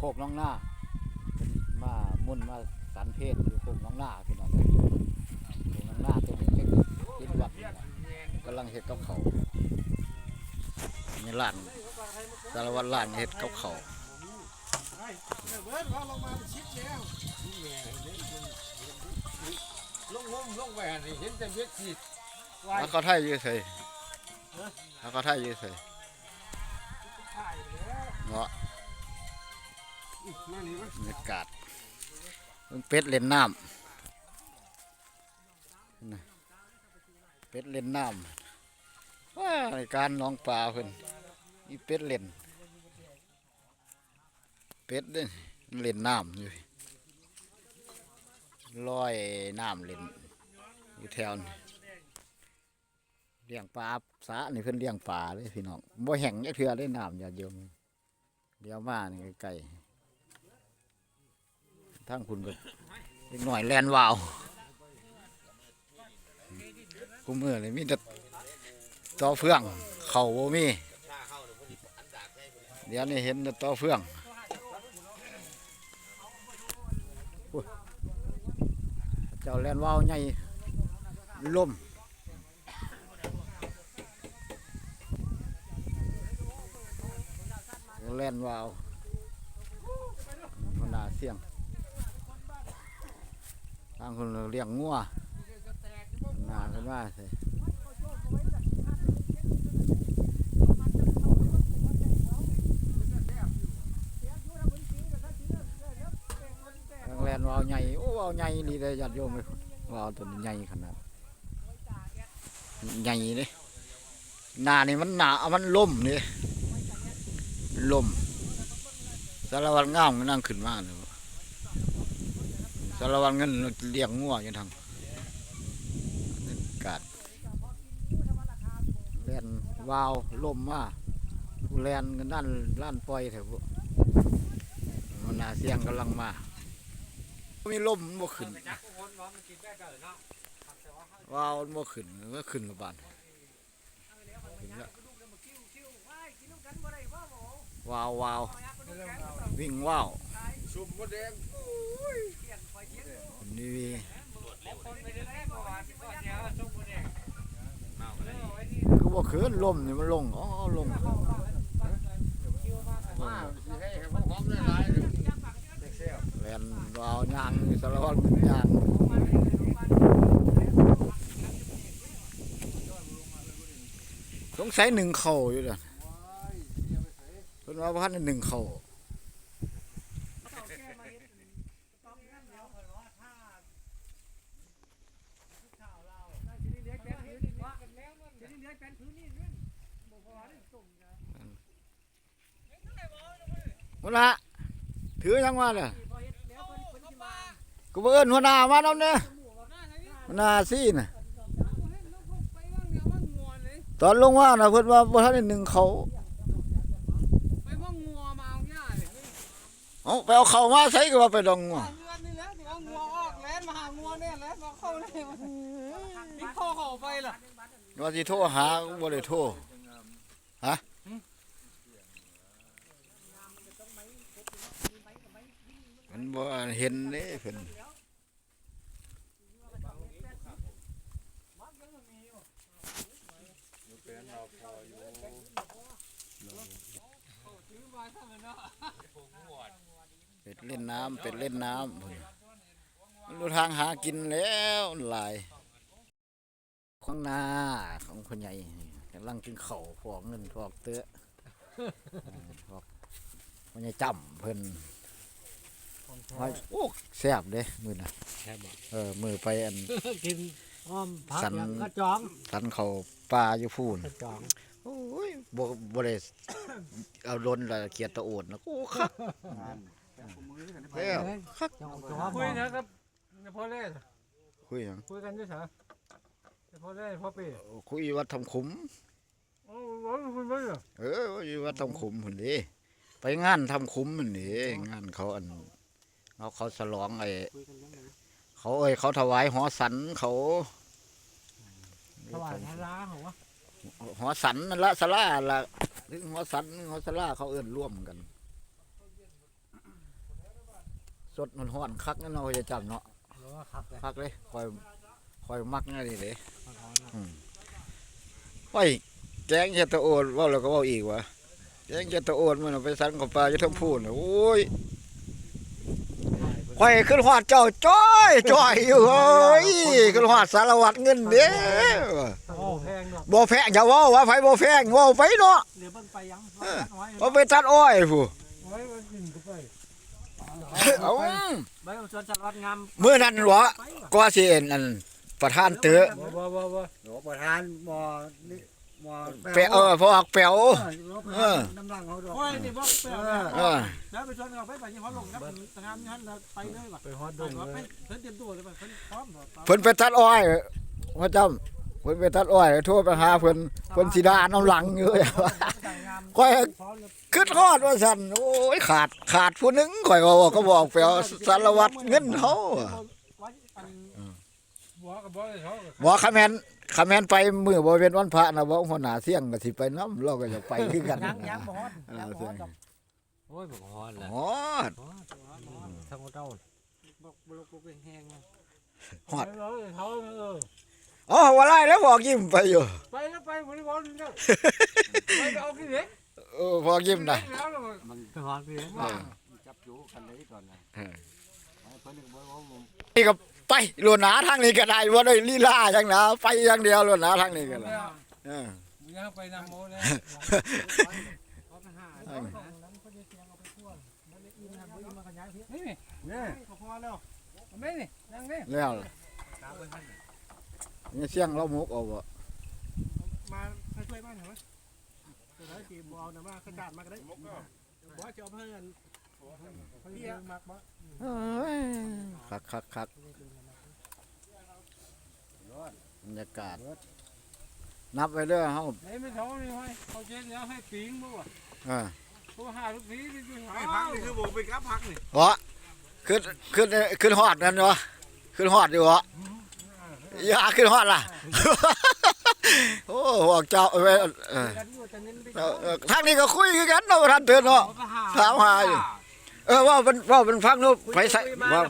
นี่มาเด่นโคกน้องหน้าเป็นมามุ่นมาสันเพศอยู่โคกน้องหน้าพี่น้องโคกน้องหน้าตัวนี้เล็กกินวัดนี่ล่ะกำลังเฮ็ดกับเขาวนี่ร้านสารวัตรร้านเฮ็ดกับเขาวเบิร์ดว่าลงมาชิดแล้วลงงมลงแหวนนี่เห็นแต่เบ็ดขีดไว้แล้วเขาไทยอยืดใส่แล้วเขาไทยอยืดใส่ถ่ายแล้วเงาะนั่นนี่มัน บรรยากาศเป็ดเล่นน้ำนะเป็ดเล่นน้ำว้ารายการน้องปลาเพิ่นอีเป็ดเล่น เป็ดเด้มันเล่นน้ำอยู่ลอยน้ำเล่นอยู่แถวนี้เลี้ยงปลาสะนี่เพิ่นเลี้ยงปลาเลยพี่น้องบ่แห้งจักเทื่อได้น้ำอย่าโยมเดี๋ยวมานี่ใกล้ๆ ทางคุณก็เล็กหน่อยแลนวาวกูมือเลยมีแต่ต่อเฟื่อง เข่าบ่มี เดี๋ยวนี้เห็นแต่ต่อเฟื่องเจ้าแลนวาวใหญ่ล่มแลนวาวพนาเสียง ทางคนเลี้ยงงัวหนาขึ้นมาสิทางแลนวาวใหญ่โอ้วาวใหญ่ดีเลยญาติโยมเลยวาวตัวนี้ใหญ่ขนาดใหญ่เลยหนานี่มันหนามันล่มนี่ล่มสารวัตรงามก็นั่งขึ้นมาเลย สารวัตรเงินเลี้ยงงัวอยู่ทางกาดแลนวาวล่มมาแลนกันด้านล้านปล่อยแถวพวกมันนาเสียงกำลังมามีลมมันบ่ขึ้นวาวาวมันบ่ขึ้นก็ขึ้นกับบานขึ้นแล้วาววาววิ่งวาว ชุบมดแดงนี่คนไปได้แล้วว่าที่ว่าเนี่ยชุบมดแดงก็บ่ขึ้นลมนี่มันลงอ๋อลงมาสิให้ให้พวกผมได้หลายเลยแลนวาวยางสารวัตรมันยางสงสัยหนึ่งเข่าอยู่เด้อเพิ่นว่าพันหนึ่งเข่า หัวหน้าถือยังมาเลยกูบ่เอิ้นหัวหน้ามานํเนี่ยหัวหน้าซี่น่ะตอนลงว่าน่ะเพิ่นว่าบ่ทันได้หนึ่งเขาไปพ่องัวมาเอาง่าเลยเอาไปเอาเขามาใส่ก็ว่าไปดองงัวเอาเงินนี่แล้วสิเอางัวออกแล้วมาหางัวเนี่ยแล้วมาเข้าเลยมันนี่พ่อเขาไปล่ะ ว่าสิโทรหาก็บ่ได้โทรฮะมันบ่เห็นเด้เพิ่นเนเป็ดเล่นน้ำเป็ดเล่นน้ำรู้ทางหากินแล้วหลาย ของนาของคนใหญ่กำลังกินข้าวพอกเงินพอกเตื้อพอกมันจะจำเพิ่นว่าโอ้แซ่บเด้มือน่ะแค่บอกเออมือไปอันกินอ้อมผักสันอย่างกระจองสันเขาปลาอยู่พูนกระจองโอ้ยบ่บ่ได้เอาล้นละเกียดตะโอดนะโอ้คักแล้วคักจองจองคุยนะครับพ่อเล่คุยหยังคุยกันด้วยเหรอ พ่อเล่พ่อปีคุยวัดทำขุมโอ้โหคุยไม่เหรอเอออยู่วัดทำขุมพุ่นเด้ไปงานทำขุมพุ่นเด้งานเขาอันเขาเขาฉลองไอ้เขาเอ้ยเขาถวายหอสันเขาถวายพระราเหรอวะหอสันนั่นละสลาละหรือหัวสันหรือหัวสลาเขาเอิ้นร่วมกัน สดมันห้อนคักนั่นเนาะจะจำเนาะหรือว่าครับเลยคักเลยคอยค อยมักนั่นนี่เลยมันร้อนนะอืมไว้แกงเห็ดตะโอนเว่าแล้วก็เว่าอีกวะแกงเห็ดตะโอนมันเอาไปสันกับปลาจะทั้งพูนน่ะโอ้ยข่อยขึ้นหอดเจ้าจ้อยจ้อยอยู่เฮ้ยขึ้นหอดสารวัตรเงินเด้อโอ้แพงเนาะบ่แพงอย่าเว้าว่าไผบ่แพงเว้าไปเนาะเดี๋ยวมันไปยังเออน้อยเอาไปตัดอ้อยผู้ไว้มันกินก็ไปเอาใบของสวนจัดวัดงามมื้อนั้นหรอไปว่ะก็สิเอ็นอัน ประธานเตอบ่บ่บ่บ่หลวงประธานบ่นี่บ่แปะเออพอออกแป๋วเออน้ำลังเขาดอกโอ้ยนี่บ่แปลเออแล้วไปชวนเขาไปไปยังเขาลงครับทางานนี้เราไปเลยว่ะไปฮอดดงเลยเพิ่นเตรียมตัวเลยป่ะเพิ่นพร้อมเพิ่นไปตัดอ้อยว่าจำเพิ่นไปตัดอ้อยโทรไปหาเพิ่นเพิ่นสิดาน้ำหลังอยู่แต่อยพร้อยขึ้นฮอดว่าซั่นโอ้ยขาดขาดผู้นึงข่อยก็บอกก็บอกไปเอาสารวัตรเงินเฮา บ่ก็บ่ได้เขาบอกคาแมนคาแมนไปมื้อบ่เป็นวันพระนะบ่หัวหน้าเสี่ยงก็สิไปนํเราก็อยากไปคือกันยังยังบ่ฮอดยังบ่ฮอดดอกโอ้ยบ่ฮอดแหละฮอดทั้งเจ้าบอกบ่ลกลูกแห้งๆเลยฮอดเออเขาเอออ๋อว่าไรแล้วบอกยิ้มไปอยู่ไปแล้วไปบริบอลแล้วไปเอาขี้เหล็กเออพอยิ้มได้แล้วแล้วมันฮอดพี่เออจับจูกันได้ก่อนนะเออเพิ่นนึกบ่ว่าผมนี่ก็ ไปลวนหนาทางนี้ก็ได้บ่ได้ลีลาจังนะไปอย่างเดียวลวนหนาทางนี้ก็ได้เออยังไปนำโมเลยนี่นี่นี่พอแล้วไม่นี่ยังนี่แล้วนี่เสียงเรามุกเอาบ่มาช่วยบ้านเหรอจะได้ทีมบอลนะมาขนาดมาก็ได้บ่จะเอาเพื่อนเพี่มากบ่คักคักคัก บรรยากาศ นับไปเด้อเฮาไหนไม่ท้องนี่ไว้เขาเจ๊แล้วให้ปิงบ่วะเออเขาหาลูกนี้นี่คือหาพักนี่คือบอกไปกับพักนี่เหรอขึ้นขึ้นขึ้นฮอดนั่นวะขึ้นฮอดอยู่เหรออย่าขึ้นฮอดล่ะ โอ้พวกเจ้าเอ้ยเออกันอยู่จะเน้นไปเออเออทางนี้ก็คุยคือกันเนาะท่านเตือนเนาะถามหาอยู่ เออว่าเป็นว่าเป็นฟังเนาะไปใส่ว่า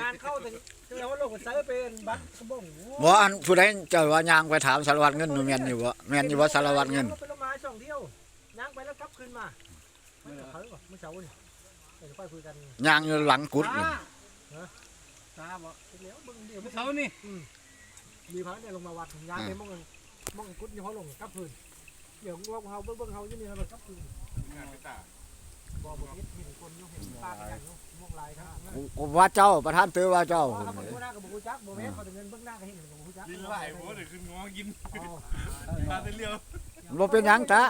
งานเข้าแต่ เจ้าว่าโลกใส่เป็นบัตรกระบอกบ่อันผู้ใดเจ้าว่ายางไปถามสารวัตรเงินแม่นอยู่บ่แม่นอยู่บ่สารวัตรเงิน ไปลงมาช่องเดียวย่างไปแล้วกลับคืนมาไม่เขาเมื่อเช้านี่เดี๋ยวไปคุยกันยางอยู่หลังกุดนี่ตาบอกเดี๋ยวมึงเดี๋ยวเขานี่มีพระเนี่ยลงมาวัดย่างไปมองมองกุดนี่เขาลงกลับคืนเดี๋ยวว่าเขาเบิ้งเบิ้งเขาจะมีอะไรกลับคืนบอก บอกเห็นคนอยู่เห็นตากันอยู่มองลายครับกูกูว่าเจ้าประธานเตือว่าเจ้า เขาบอกหน้ากับบุจักโมเมนต์เขาจะเงินเบิ้งหน้าก็เห็นกับบุจักลิงไหลโว้เดี๋ยวขึ้นงอกินอ๋อตาเต็เลียวบ่เป็นหยังตา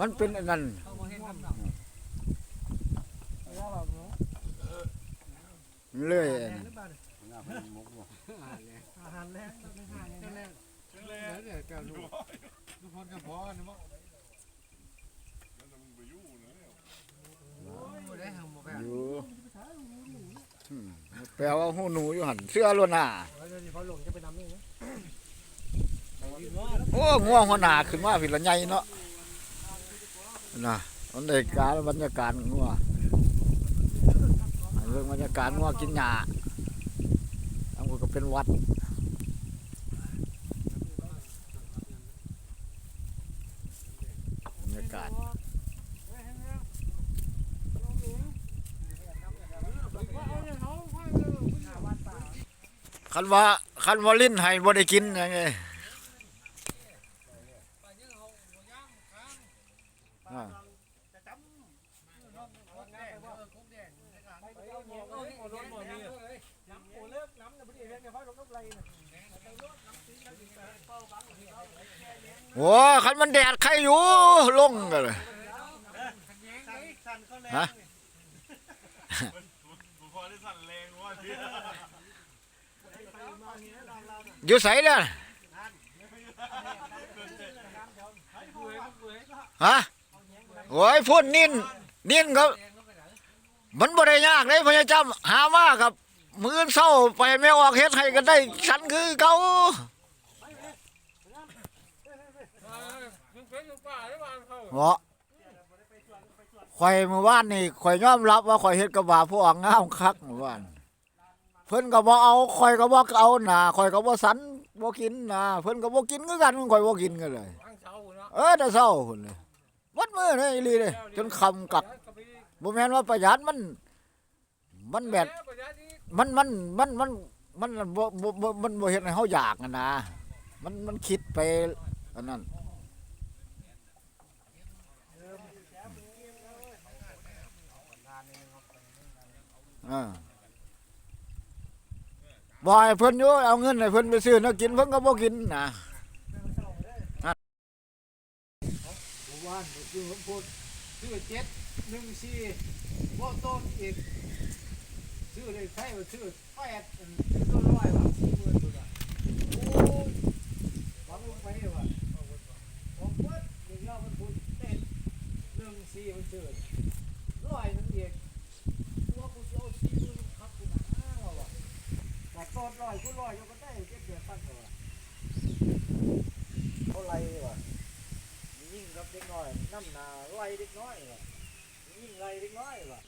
มันเป็นอันนั้นเขาบอกเห็นคำหนักแล้วแบบเนาะเรื่อยแหรือเปล่าอาหารแรกไม่ห่างแรกเลยเดี๋ยวกันดูทุกคนก็พอกันมั้ง ได้ทำหมดแล้ว อยู่อืมแปลว่าหูหนูอยู่หั่นเสื้อล้วนหน้าเดี๋ยวนี้พอลงจะไปนำนี่นะโอ้ง่วงหัวหน้าขึ้นมาผิดละใหญ่เนาะน่ะมันได้การบรรยากาศงัวอันเรื่องบรรยากาศงัวกินหญ้าอันก็เป็นวัดบรรยากาศ คันว่าคันว่าลิ้นให้บ่ได้กินยังไงอ่าโอ้คันมันแดดใครอยู่ลงกันเลยฮะ อยู่ใสเนี่ยฮะโอ้ยพูดนินนินครับ มันบ่ได้ยากเลยพญาจำหามาครับมือเศร้าไปไม่ออกเฮ็ดให้กันได้ฉันคือเก่าเหรือเปล่าเขาเหมาะข่อยเมื่อวานนี่ข่อยยอมรับว่าข่อยเฮ็ดกระบาพวกงามคักเมื่อวาน พิ่นก็บ่เอาข่อยก็บ่เอาหน้าข่อยก็บ่สันบ่กินหน้าเพิ่นก็บ่กินคือกันข่อยบ่กินกันเลยฟังเช้าเนาะเออแต่เช้าพุ่นเลยวัดมือเลยอีหลีเลยจนคำกักบ่แม่นว่าประหยัดมัน มันแบบมันมันมันมันมันบ่บ่บ่มันบ่เฮ็ดให้เฮาอยากอะนะมันมันคิดไปอันนั้นอ่า บ่ให้เพิ่นอยู่เอาเงินให้เพิ่นไปซื้อแนวกินเพิ่นก็บ่กินนะผมว่าคือผมพูดชื่อเจ็ดหนึ่งสี่ว่าต้นอีกชื่อเลยใช่ว่าชื่อแปดอันตัวร้อยว่าสี่หมื่นตัวละโอ้หวังลงไปว่ะผมเพิ่นหนึ่งเรามันพูดเจ็ดหนึ่งสี่มันชื่อร้อยนึงอีกตัวกูเอาสี่หมื่นครับกูหนาว่ะ แต่ต้นร้อยกูร้อยก็ได้เก็บเดือนตั้งตัวเขาไล่วะยิ่งกับเด็กน้อยน้ำหนาไล่เด็กน้อยวะยิ่งไล่เด็กน้อยวะ